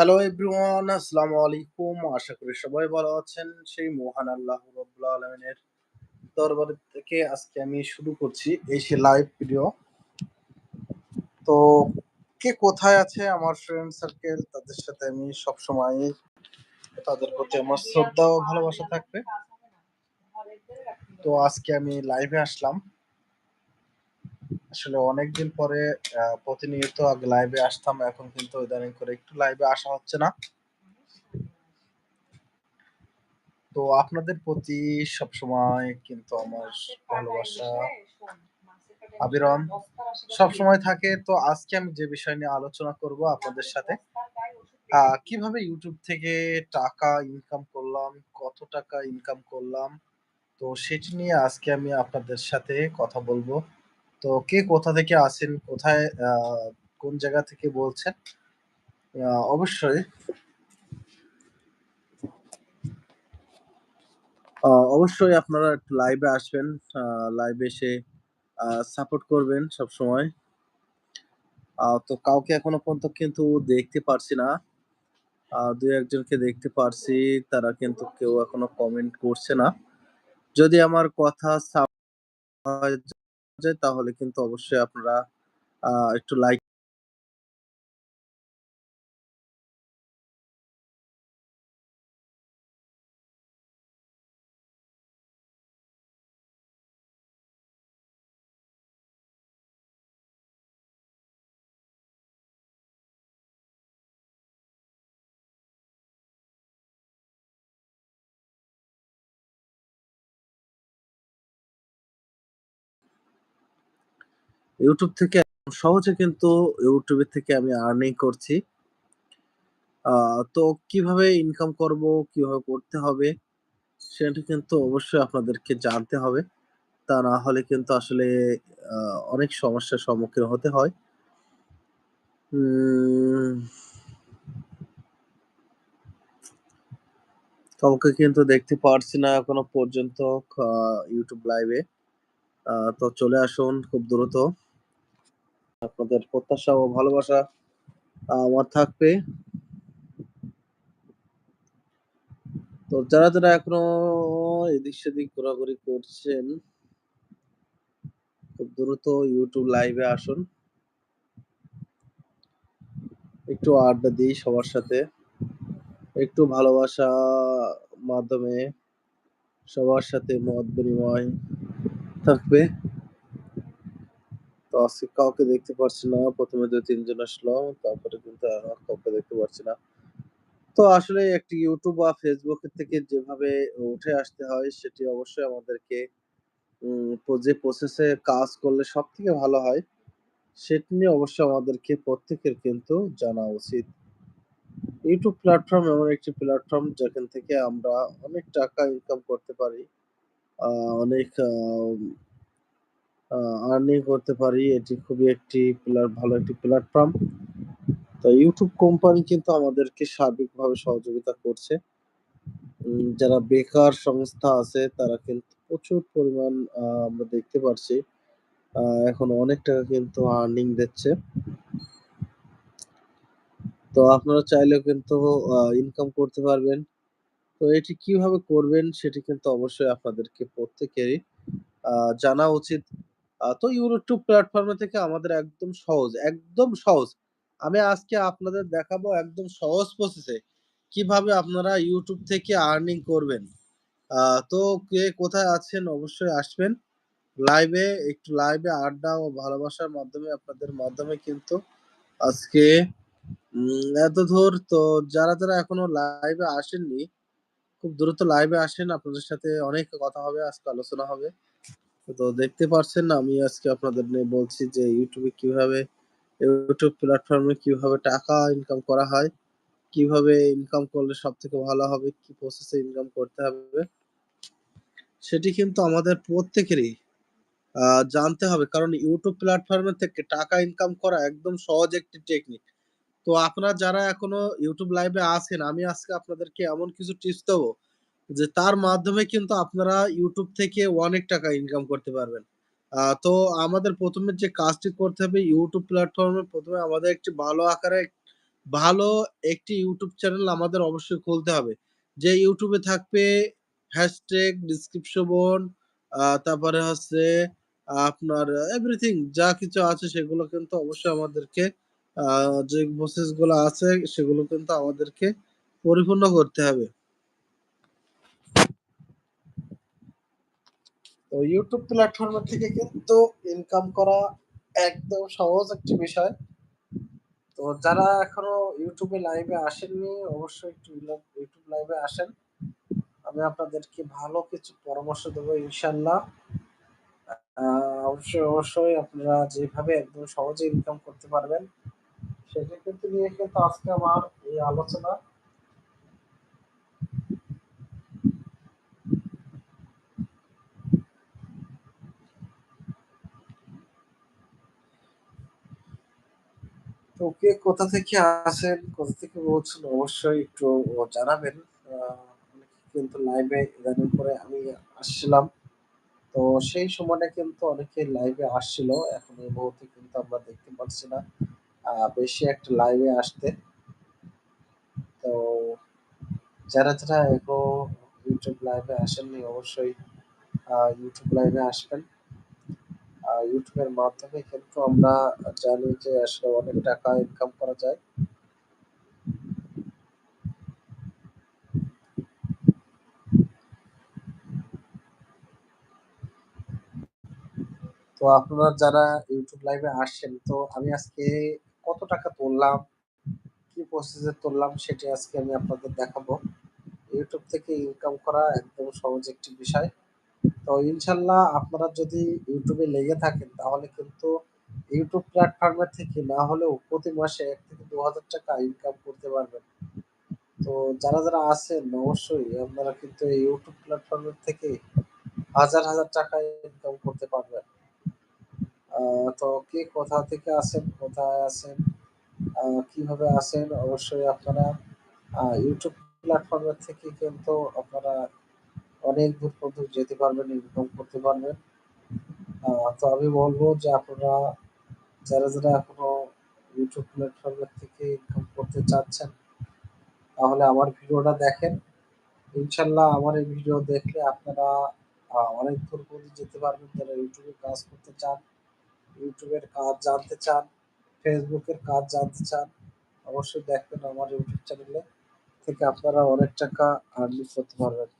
Hello everyone আসসালামু আলাইকুম আশা করি সবাই ভালো আছেন। সেই মহান আল্লাহ রাব্বুল আলামিনের দরবার থেকে আজকে আমি শুরু করছি এই সে লাইভ ভিডিও তো কে কোথায় আছে আমার ফ্রেন্ড সার্কেল তাদের সাথে আমি সব সময় তাদের প্রতি আমার শ্রদ্ধা ও ভালোবাসা থাকবে। তো আজকে আমি লাইভে আসলাম। আসলে অনেকদিন পরে প্রতিনিয়ত আগে লাইভে আসতাম, এখন কিন্তু ইদানিং করে একটু লাইভে আসা হচ্ছে না। তো আপনাদের প্রতি সবসময় কিন্তু আমার ভালোবাসা। আবিরন সবসময় থাকে। তো আজকে আমি যে বিষয় নিয়ে আলোচনা করব আপনাদের সাথে কীভাবে ইউটিউব থেকে টাকা ইনকাম করলাম, কত টাকা ইনকাম করলাম, তো সেটি নিয়ে আজকে আমি আপনাদের সাথে কথা বলব। তো কে কোথা থেকে আসেন, কোথায় কোন জায়গা থেকে বলছেন? অবশ্যই। অবশ্যই আপনারা একটু লাইভে আসবেন লাইভে এসে সাপোর্ট করবেন সব সময় তো কাউকে এখনও পর্যন্ত কিন্তু দেখতে পারছি না। দুই একজনকে দেখতে পারছি, তারা কিন্তু কেউ এখনও কমেন্ট করছে না। যদি আমার কথা যায় তাহলে কিন্তু অবশ্যই আপনারা একটু লাইক ইউটিউব থেকে সহজে কিন্তু ইউটিউবের থেকে আমি আর্নিং করছি। তো কীভাবে ইনকাম করব, কীভাবে করতে হবে, সেটা কিন্তু অবশ্যই আপনাদেরকে জানতে হবে। তা না হলে কিন্তু আসলে অনেক সমস্যার সম্মুখীন হতে হয়। কাউকে কিন্তু দেখতে পারছি না এখনও পর্যন্ত ইউটিউব লাইভে তো চলে আসুন খুব দ্রুত। আপনাদের প্রত্যাশা ও ভালোবাসা আমার থাকবে। তো যারা যারা এখনও এদিক সেদিক ঘোরাঘুরি করছেন, খুব দ্রুত ইউটিউব লাইভে আসুন। একটু আড্ডা দিই সবার সাথে। একটু ভালোবাসা মাধ্যমে সবার সাথে মত বিনিময় থাকবে। আজকে কাউকে দেখতে পারছি না। প্রথমে দু তিনজন আসলো, তারপরে কিন্তু কাউকে দেখতে পারছি না। তো আসলে একটি ইউটিউব বা ফেসবুক থেকে যেভাবে উঠে আসতে হয়, সেটি অবশ্যই আমাদেরকে যে প্রসেসে কাজ করলে সব থেকে ভালো হয়, সেটি নিয়ে অবশ্যই আমাদেরকে প্রত্যেকের কিন্তু জানা উচিত। ইউটিউব প্ল্যাটফর্ম এমন একটি প্ল্যাটফর্ম যেখান থেকে আমরা অনেক টাকা ইনকাম করতে পারি অনেক আর্নিং করতে পারি। এটি খুবই একটি প্লা- ভালো একটি প্ল্যাটফর্ম তো ইউটিউব কোম্পানি কিন্তু আমাদেরকে সার্বিকভাবে সহযোগিতা করছে। যারা বেকার সংস্থা আছে, তারা কিন্তু প্রচুর পরিমাণ আমরা দেখতে পারছি। এখন অনেক টাকা কিন্তু আর্নিং দিচ্ছে। তো আপনারা চাইলেও কিন্তু ইনকাম করতে পারবেন। তো এটি কীভাবে করবেন, সেটি কিন্তু অবশ্যই আপনাদেরকে প্রত্যেকেরই জানা উচিত। তো ইউটিউব প্ল্যাটফর্মে থেকে আমাদের একদম সহজ একদম সহজ। আমি আজকে আপনাদের দেখাবো একদম সহজ প্রসেসে কীভাবে আপনারা ইউটিউব থেকে আর্নিং করবেন। তো কে কোথায় আছেন অবশ্যই আসবেন। লাইভে একটু লাইভে আড্ডা ও ভালোবাসার মাধ্যমে, আপনাদের মাধ্যমে কিন্তু আজকে এত ধর তো যারা যারা এখনও লাইভে আসেননি, খুব দ্রুত লাইভে আসেন। আপনাদের সাথে অনেক কথা হবে, আজকে আলোচনা হবে। তো দেখতে পারছেন আমি আজকে আপনাদের নিয়ে বলছি যে ইউটিউবে কীভাবে ইউটিউব প্ল্যাটফর্মে কীভাবে টাকা ইনকাম করা হয়, কীভাবে ইনকাম করলে সব থেকে ভালো হবে, কি প্রসেসে ইনকাম করতে হবে, সেটি কিন্তু আমাদের প্রত্যেকেরই জানতে হবে। কারণ ইউটিউব প্ল্যাটফর্মের থেকে টাকা ইনকাম করা একদম সহজ একটি টেকনিক তো আপনারা যারা এখনও ইউটিউব লাইভে আছেন, আমি আজকে আপনাদেরকে এমন কিছু টিপস দেবো যে তার মাধ্যমে কিন্তু আপনারা ইউটিউব থেকে অনেক টাকা ইনকাম করতে পারবেন তো আমাদের প্রথমে যে কাজটি করতে হবে ইউটিউব প্ল্যাটফর্মে প্রথমে আমাদের একটি ভালো আকারে ভালো একটি ইউটিউব চ্যানেল আমাদের অবশ্যই খুলতে হবে। যে ইউটিউবে থাকবে হ্যাশট্যাগ, ডেসক্রিপশন তারপরে হচ্ছে আপনার এভরিথিং যা কিছু আছে সেগুলো কিন্তু অবশ্যই আমাদেরকে যে প্রসেসগুলো আছে সেগুলো কিন্তু আমাদেরকে পরিপূর্ণ করতে হবে। তো ইউটিউব প্ল্যাটফর্মের থেকে কিন্তু ইনকাম করা একদম সহজ একটি বিষয়। তো যারা এখনও ইউটিউবে লাইভে আসেননি অবশ্যই একটু ইউটিউব লাইভে আসেন। আমি আপনাদেরকে ভালো কিছু পরামর্শ দেবো ইনশাল্লাহ অবশ্যই, অবশ্যই আপনারা যেভাবে একদম সহজে ইনকাম করতে পারবেন সেটা কিন্তু নিয়ে কিন্তু আজকে আমার এই আলোচনা। তো কে কোথা থেকে আসেন কোথা থেকে বলছেন অবশ্যই একটু জানাবেন। কিন্তু লাইভে ইদানিং করে আমি আসছিলাম। তো সেই সময়টা কিন্তু অনেকে লাইভে আসছিল। এখন এই মুহূর্তে কিন্তু আমরা দেখতে পাচ্ছি না। বেশি একটা লাইভে আসতে। তো যারা, যারা এখনও YouTube লাইভে আসেননি অবশ্যই ইউটিউব লাইভে আসবেন। এর মাধ্যমে কিন্তু আমরা জানি যে আসলে অনেক টাকা ইনকাম করা যায়। তো আপনারা যারা YouTube লাইভে আসছেন তো আমি আজকে কত টাকা তুললাম, কি প্রসেস তুললাম সেটি আজকে আমি আপনাদের দেখাবো। ইউটিউব থেকে ইনকাম করা একদম সহজ একটি বিষয়। তো ইনশাল্লাহ আপনারা যদি ইউটিউবে লেগে থাকেন তাহলে কিন্তু ইউটিউব প্ল্যাটফর্ম থেকে না হলেও প্রতি মাসে এক থেকে ৳২,০০০ ইনকাম করতে পারবেন। তো যারা, যারা আছেন অবশ্যই আপনারা কিন্তু এই YouTube প্ল্যাটফর্ম এর থেকে হাজার, হাজার টাকা ইনকাম করতে পারবেন। তো কে কোথা থেকে আছেন, কোথায় আছেন, আ কীভাবে আছেন অবশ্যই আপনারা ইউটিউব প্ল্যাটফর্মের থেকে কিন্তু আপনারা অনেক দূর পর্যন্ত যেতে পারবেন, ইনকাম করতে পারবেন। তো আমি বলব যে আপনারা যারা, যারা এখনও ইউটিউব প্ল্যাটফর্ম এর থেকে ইনকাম করতে চাচ্ছেন তাহলে আমার ভিডিওটা দেখেন। ইনশাআল্লাহ আমার এই ভিডিও দেখলে আপনারা অনেক দূর পর্যন্ত যেতে পারবেন। যারা এ কাজ করতে চান, এর কাজ জানতে চান, এর কাজ জানতে চান, অবশ্যই দেখবেন আমার YouTube চ্যানেলে থেকে আপনারা অনেক টাকা আর্নিং করতে পারবেন।